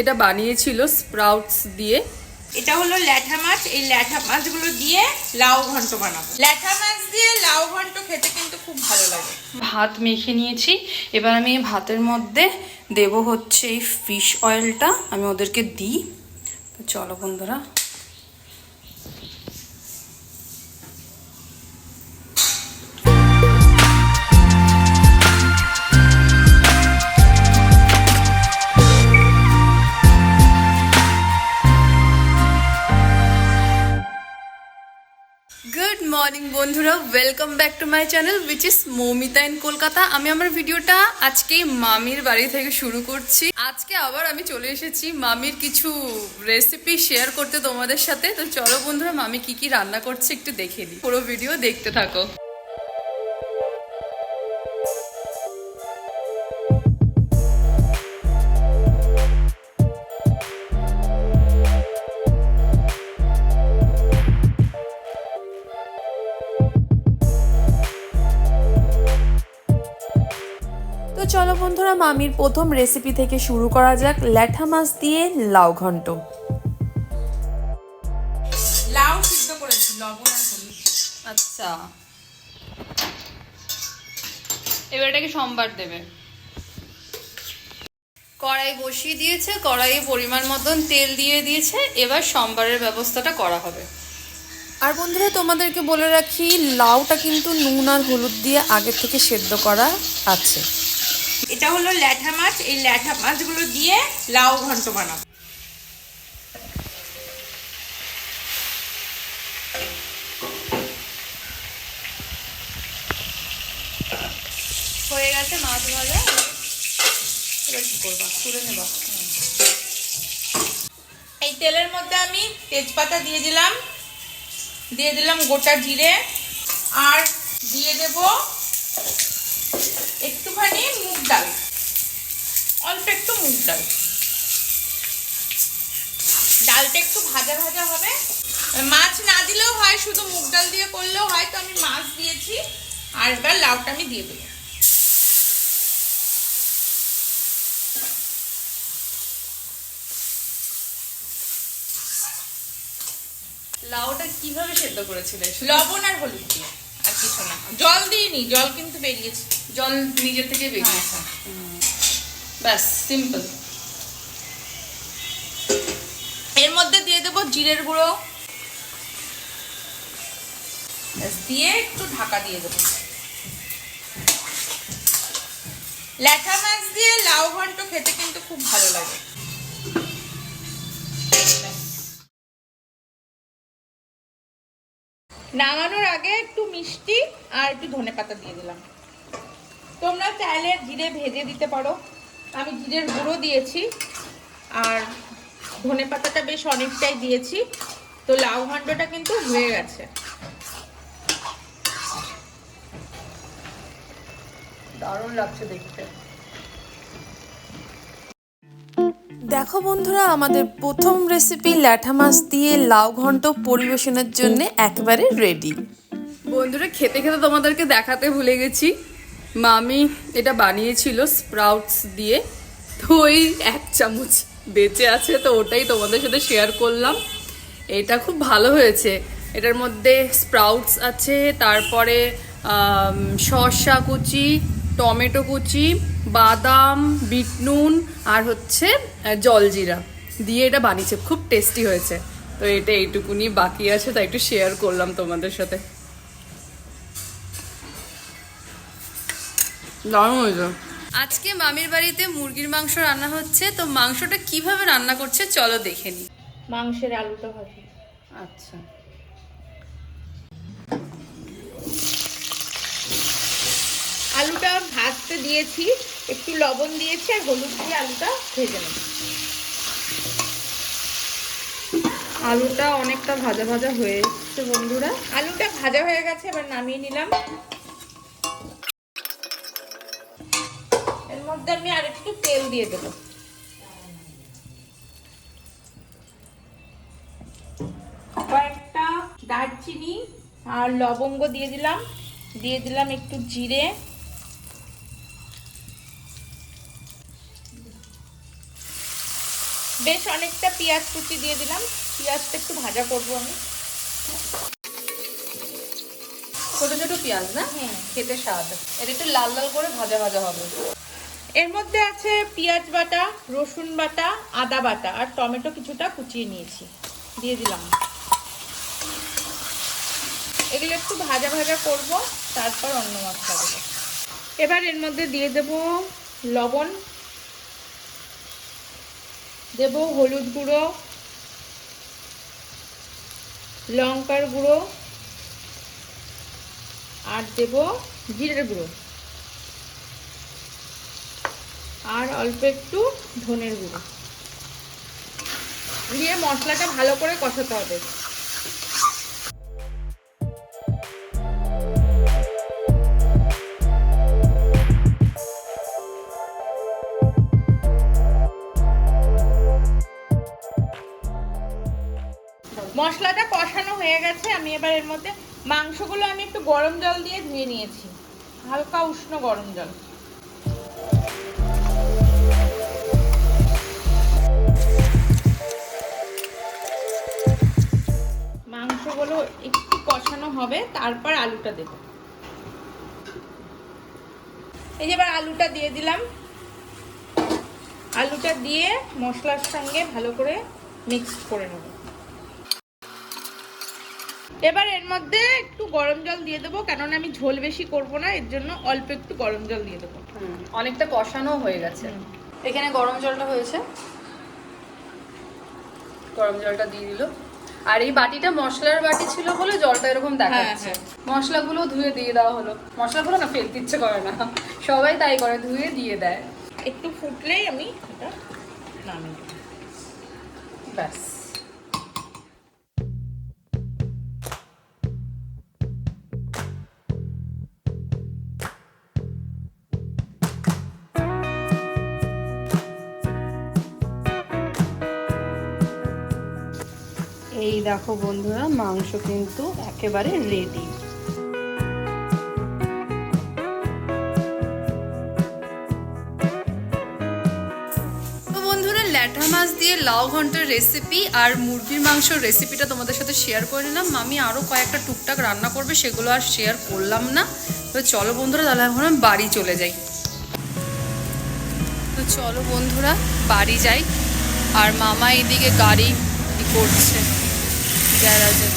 এটা বানিয়েছিল স্প্রাউটস দিয়ে। এটা হলো ল্যাঠা মাছ। এই ল্যাঠা মাছগুলো দিয়ে লাউ ঘন্ট বানাবো। ল্যাঠা মাছ দিয়ে লাউ ঘন্ট খেতে কিন্তু খুব ভালো লাগে। ভাত মেখে নিয়েছি। এবার আমি ভাতের মধ্যে দেব হচ্ছে এই ফিশ অয়েলটা। আমি ওদেরকে দিই। তো চলো বন্ধুরা। মর্নিং বন্ধুরা। Welcome back to my channel which is Moumita in Kolkata. আমি আমার ভিডিওটা আজকে মামির বাড়ি থেকে শুরু করছি। আজকে আবার আমি চলে এসেছি মামির কিছু রেসিপি শেয়ার করতে তোমাদের সাথে। তো চলো বন্ধুরা, মামি কি কি রান্না করছে একটু দেখে নিই। পুরো ভিডিও দেখতে থাকো। মামির প্রথম রেসিপি থেকে শুরু করা যাক ল্যাঠা মাছ দিয়ে লাউ ঘন্ট। লাউ সিদ্ধ করেছি লবণ আর হলুদ আচ্ছা। এবার এটাকে সোমবার দেবে। কড়াই বসিয়ে দিয়েছে কড়াইয়ে পরিমাণ মতন তেল দিয়ে দিয়েছে এবার সোমবারের ব্যবস্থাটা করা হবে। আর বন্ধুরা তোমাদেরকে বলে রাখি লাউটা কিন্তু নুন আর হলুদ দিয়ে আগের থেকে সেদ্ধ করা আছে। এটা হলো ল্যাঠা মাছ। এই ল্যাঠা মাছগুলো দিয়ে লাউ ঘন্ট বানাবো। হয়ে গেছে মাছ ভাজা। এবার এই তেলের মধ্যে আমি তেজপাতা দিয়ে দিলাম। দিয়ে দিলাম গোটা জিরে। আর দিয়ে দেব মুগ ডাল ডালটা একটু ভাজা ভাজা হবে। মাছ না দিলেও হয় শুধু মুগ ডাল দিয়ে করলেও হয় তো আমি মাছ দিয়েছি। আর এবার লাউটা আমি দিয়ে লাউটা কীভাবে সেদ্ধ করেছিলে? লবণ আর হলুদ দিয়ে আর কিছু না। জল দিইনি জল কিন্তু বেরিয়েছে। জল নিজের থেকে বেরিয়েছে। হুম। ব্যাস সিম্পল এর মধ্যে দিয়ে দেবো জিরের গুঁড়ো। দিয়ে একটু ঢাকা দিয়ে দেবো। ল্যাঠা মাছ দিয়ে লাউ ঘন্ট খেতে কিন্তু খুব ভালো লাগে। নামানোর আগে একটু মিষ্টি আর একটু ধনে পাতা দিয়ে দিলাম। তোমরা চাইলে জিরে ভেজে দিতে পারো। আমি জিরের গুঁড়ো দিয়েছি আর ধনে পাতাটা বেশ অনেকটাই দিয়েছি। তো লাউ ঘন্টটা কিন্তু হয়ে গেছে। দারুণ লাগছে দেখতে। দেখো বন্ধুরা আমাদের প্রথম রেসিপি ল্যাঠা মাছ দিয়ে লাউ ঘন্ট পরিবেশনের জন্য একেবারে রেডি বন্ধুরা খেতে খেতে তোমাদেরকে দেখাতে ভুলে গেছি। মামি এটা বানিয়েছিল স্প্রাউটস দিয়ে। তো ওই এক চামচ বেঁচে আছে, তো ওটাই তোমাদের সাথে শেয়ার করলাম। এটা খুব ভালো হয়েছে। এটার মধ্যে স্প্রাউটস আছে, তারপরে শসা কুচি, টমেটো কুচি, বাদাম বিট নুন আর হচ্ছে জলজিরা দিয়ে এটা বানিয়েছে। খুব টেস্টি হয়েছে। তো এটা এইটুকুনি বাকি আছে, তাই একটু শেয়ার করলাম তোমাদের সাথে। দারুণ হয়েছে। আজকে মামির বাড়িতে মুরগির মাংস রান্না হচ্ছে তো মাংসটা কীভাবে রান্না করছে চলো দেখে নি। মাংসের আলুটা ভাজি। আচ্ছা। আলুটা ভাজতে দিয়েছি একটু লবণ দিয়েছি আর হলুদ দিয়ে আলুটা ভেজে নেব। আলুটা অনেকটা ভাজা ভাজা হয়ে এসছে বন্ধুরা। আলুটা ভাজা হয়ে গেছে এবার নামিয়ে নিলাম। মধ্যে আমি আর একটু তেল দিয়ে দেবো। কয়েকটা দারচিনি আর লবঙ্গ দিয়ে দিলাম। দিয়ে দিলাম একটু জিরে। বেশ অনেকটা পেঁয়াজ কুচি দিয়ে দিলাম। পেঁয়াজটা একটু ভাজা করব আমি। ছোট ছোট পেঁয়াজ না? হুম। খেতে স্বাদ। এটা একটু লাল লাল করে ভাজা ভাজা হবে। এর মধ্যে আছে পেঁয়াজ বাটা, রসুন বাটা, আদা বাটা আর টমেটো কিছুটা কুচিয়ে নিয়েছি। দিয়ে দিলাম। এগুলো একটু ভাজা ভাজা করব, তারপর অন্য মশলা দেবো। এবার এর মধ্যে দিয়ে দেব লবণ। দেব হলুদ গুঁড়ো, লঙ্কার গুঁড়ো আর দেব জিরের গুঁড়ো। আর অল্প একটু ধনের গুঁড়ো। দিয়ে মশলাটা ভালো করে কষাতে হবে। মশলাটা কষানো হয়ে গেছে। আমি এবার এর মধ্যে মাংসগুলো আমি একটু গরম জল দিয়ে ধুয়ে নিয়েছি। হালকা উষ্ণ গরম জল। মাংসগুলো একটু কষানো হবে তারপর আলুটা দেব। এই যে এবার আলুটা দিয়ে দিলাম। আলুটা দিয়ে মশলার সঙ্গে ভালো করে মিক্স করে নেব। এবার এর মধ্যে একটু গরম জল দিয়ে দেবো কেননা আমি ঝোল বেশি করব না এর জন্য অল্প একটু গরম জল দিয়ে দেবো। অনেকটা কষানো হয়ে গেছে। এখানে গরম জলটা হয়েছে। গরম জলটা দিয়ে দিল। আর এই বাটিটা মশলার বাটি ছিল বলে জলটা এরকম দেখাচ্ছে। হ্যাঁ। মশলাগুলো ধুয়ে দিয়ে দেওয়া হলো। মশলাগুলো না ফেলতে ইচ্ছে করে না। সবাই তাই করে ধুয়ে দিয়ে দেয়। একটু ফুটলেই আমি এটা নামিয়ে ব্যাস। দেখো বন্ধুরা, মাংস কিন্তু একেবারে রেডি ল্যাঠা মাছ দিয়ে লাউ ঘণ্টার রেসিপি আর মুরগির মাংসর রেসিপিটা তোমাদের সাথে শেয়ার করে নিলাম। মামি আরও কয়েকটা টুকটাক রান্না করবে, সেগুলো আর শেয়ার করলাম না। তো চলো বন্ধুরা, তাহলে এখন আমি বাড়ি চলে যাই। তো চলো বন্ধুরা, বাড়ি যাই। আর মামা এদিকে গাড়ি করছে। গ্যারাজে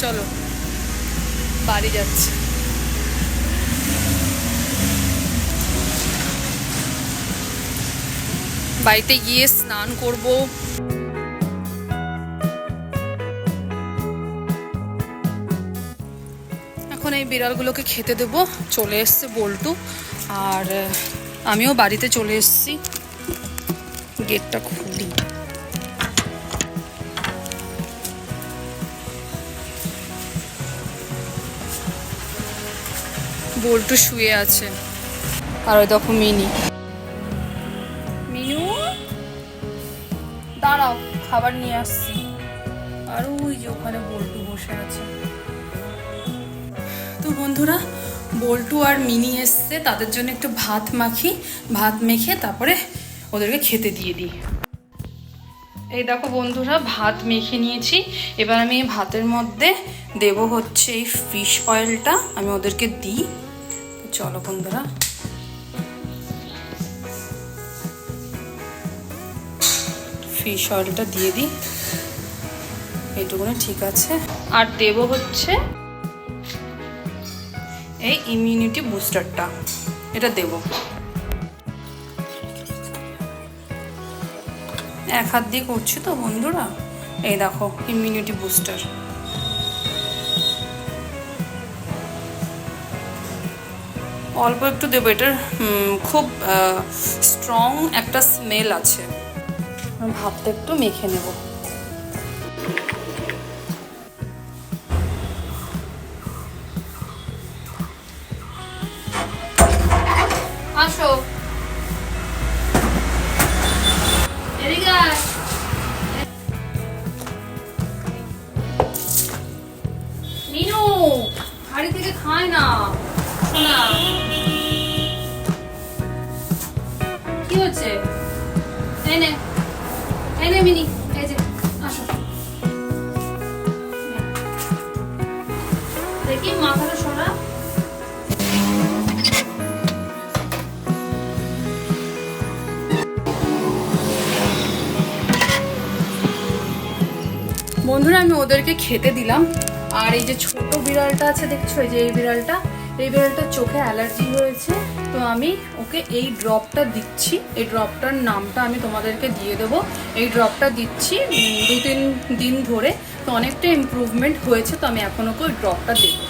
চলো, বাড়ি যাচ্ছে। বাড়িতে গিয়ে স্নান করব। এখন এই বিড়ালগুলোকে খেতে দেবো। চলে এসছে বল্টু। আর আমিও বাড়িতে চলে এসেছি। গেটটা খুলি। বল্টু শুয়ে আছে। আর ওই দেখো মিনি। মিনু? দাঁড়াও খাবার নিয়ে আসছি। আর ওই যে ওখানে বল্টু বসে আছে। তো বন্ধুরা বল্টু আর মিনি এসছে তাদের জন্য একটু ভাত মাখি ভাত মেখে তারপরে ওদেরকে খেতে দিয়ে দিই। এই দেখো বন্ধুরা, ভাত মেখে নিয়েছি। এবার আমি ভাতের মধ্যে দেব হচ্ছে এই ফিশ অয়েলটা আমি ওদেরকে দিই। চলো বন্ধুরা। ফিশ অয়েলটা দিয়ে দিই। এইটুকুনি ঠিক আছে। আর দেব হচ্ছে এই ইমিউনিটি বুস্টারটা এটা দেব। এক হাত দিয়ে করছি তো বন্ধুরা? এই দেখো ইমিউনিটি বুস্টার অল্প একটু দেবো, এটার খুব স্ট্রং একটা স্মেল আছে। ভাবতে একটু মেখে নেব। আসো। মাথাটা সরা বন্ধুরা, আমি ওদেরকে খেতে দিলাম। আর এই যে ছোট বিড়ালটা আছে, দেখছ? এই যে এই বিড়ালটা। এই বিড়ালটার চোখে অ্যালার্জি হয়েছে, তো আমি ওকে এই ড্রপটা দিচ্ছি। এই ড্রপটার নামটা আমি তোমাদেরকে দিয়ে দেবো। এই ড্রপটা দিচ্ছি দু তিন দিন ধরে। তো অনেকটা ইমপ্রুভমেন্ট হয়েছে, তো আমি এখন ওকে ওই ড্রপটা দেবো।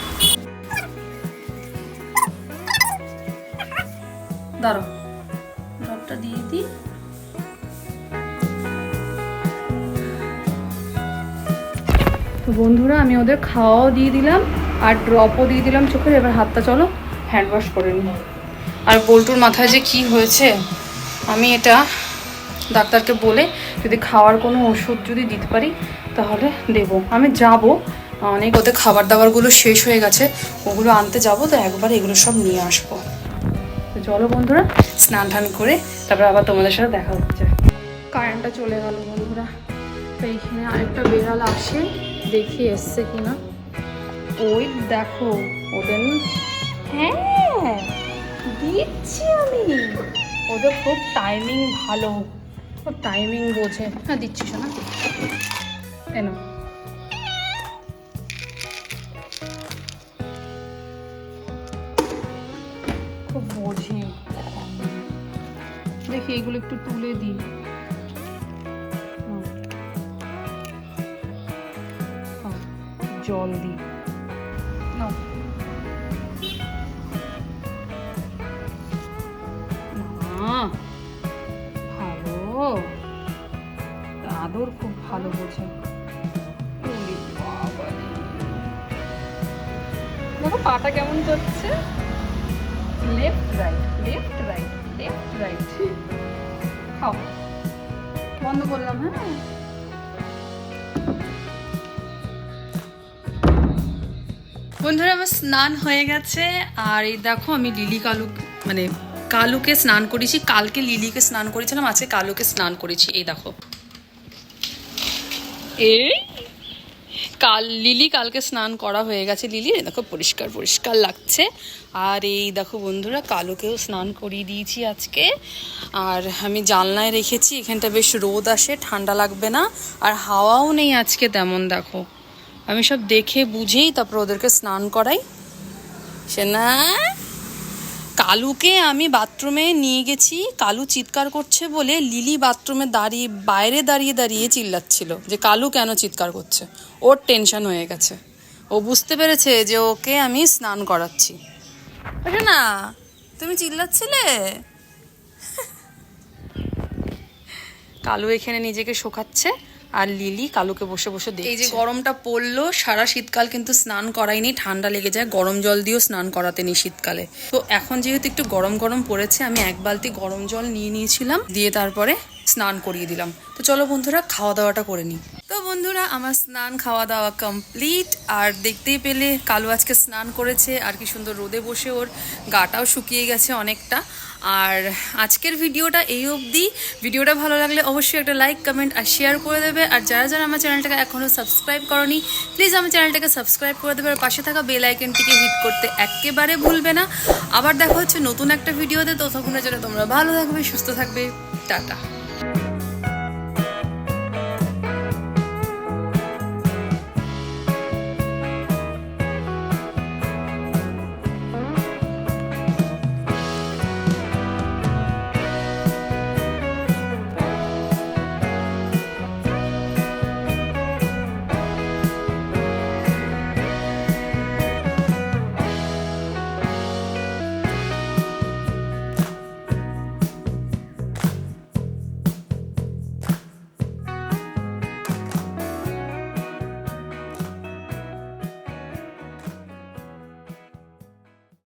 দাঁড়ো ড্রপটা দিয়ে দিই। বন্ধুরা, আমি ওদের খাওয়াও দিয়ে দিলাম, আর ড্রপও দিয়ে দিলাম চোখের, এবার হাতটা চলো হ্যান্ড ওয়াশ করে নিই। আর বল্টুর মাথায় যে কি হয়েছে, আমি এটা ডাক্তারকে বলে যদি খাওয়ার কোনো ওষুধ যদি দিতে পারি তাহলে দেব। আমি যাব। অনেক ওদের খাবার দাবারগুলো শেষ হয়ে গেছে। ওগুলো আনতে যাব, তো একবার এগুলো সব নিয়ে আসব। তো চলো বন্ধুরা, স্নান টান করে তারপর আবার তোমাদের সাথে দেখা হচ্ছে। কারেন্টটা চলে গেল বন্ধুরা। তো এইখানে আরেকটা বেড়াল আসে, দেখি এসছে কিনা। ওই দেখো, ওদের হ্যাঁ দিচ্ছি আমি। ওদের খুব টাইমিং ভালো। খুব টাইমিং বোঝে। হ্যাঁ দিচ্ছি শোনা এনো। খুব বোঝে। দেখি এগুলো একটু তুলে দিই। জল দিই। না, ভালো। আদর খুব ভালো বোঝে। পাটা কেমন করছে left right left right left right খাও। বন্ধ করলাম হ্যাঁ? বন্ধুরা, আমার স্নান হয়ে গেছে, আর এই দেখো, আমি লিলি কালু মানে কালুকে স্নান করেছি। কালকে লিলিকে স্নান করেছিলাম, আজকে কালুকে স্নান করেছি। এই দেখো। এই কাল, লিলি কালকে স্নান করা হয়ে গেছে। লিলি দেখো পরিষ্কার পরিষ্কার লাগছে। আর এই দেখো বন্ধুরা, কালোকেও স্নান করিয়ে দিয়েছি আজকে। আর আমি জানলায় রেখেছি, এখানটা বেশ রোদ আসে, ঠান্ডা লাগবে না। আর হাওয়াও নেই আজকে তেমন, দেখো। আমি সব দেখে বুঝেই তারপর ওদেরকে স্নান করাই। সে না কালুকে আমি বাথরুমে নিয়ে গেছি। কালু চিৎকার করছে বলে লিলি বাথরুমে দাঁড়িয়ে, বাইরে দাঁড়িয়ে দাঁড়িয়ে চিল্লাচ্ছিল যে কালু কেন চিৎকার করছে। ওর টেনশন হয়ে গেছে। ও বুঝতে পেরেছে যে ওকে আমি স্নান করাচ্ছি। না, তুমি চিল্লাচ্ছিলে? কালু এখানে নিজেকে শোকাচ্ছে। আর লিলি কালুকে বসে বসে দেখছে এই যে গরমটা পড়ল সারা শীতকাল কিন্তু স্নান করাইনি ঠান্ডা লেগে যায় গরম জল দিয়েও স্নান করাতে নি শীতকালে। তো এখন যেহেতু একটু গরম গরম পড়েছে আমি এক বালতি গরম জল নিয়ে নিয়েছিলাম দিয়ে তারপরে স্নান করিয়ে দিলাম। তো চলো বন্ধুরা খাওয়া দাওয়াটা করে নিই। তো বন্ধুরা, আমার স্নান খাওয়া দাওয়া কমপ্লিট আর দেখতেই পেলে, কালু আজকে স্নান করেছে, আর কি সুন্দর রোদে বসে ওর গাটাও শুকিয়ে গেছে অনেকটা। আর আজকের ভিডিওটা এই অবধি। ভিডিওটা ভালো লাগলে অবশ্যই একটা লাইক কমেন্ট আর শেয়ার করে দেবে। আর যারা যারা আমার চ্যানেলটাকে এখনও সাবস্ক্রাইব করনি প্লিজ আমার চ্যানেলটাকে সাবস্ক্রাইব করে দেবে। আর পাশে থাকা বেল আইকনটিকে হিট করতে একেবারে ভুলবে না। আবার দেখা হচ্ছে নতুন একটা ভিডিওতে। ততক্ষণের জন্য তোমরা ভালো থাকবে, সুস্থ থাকবে। টাটা।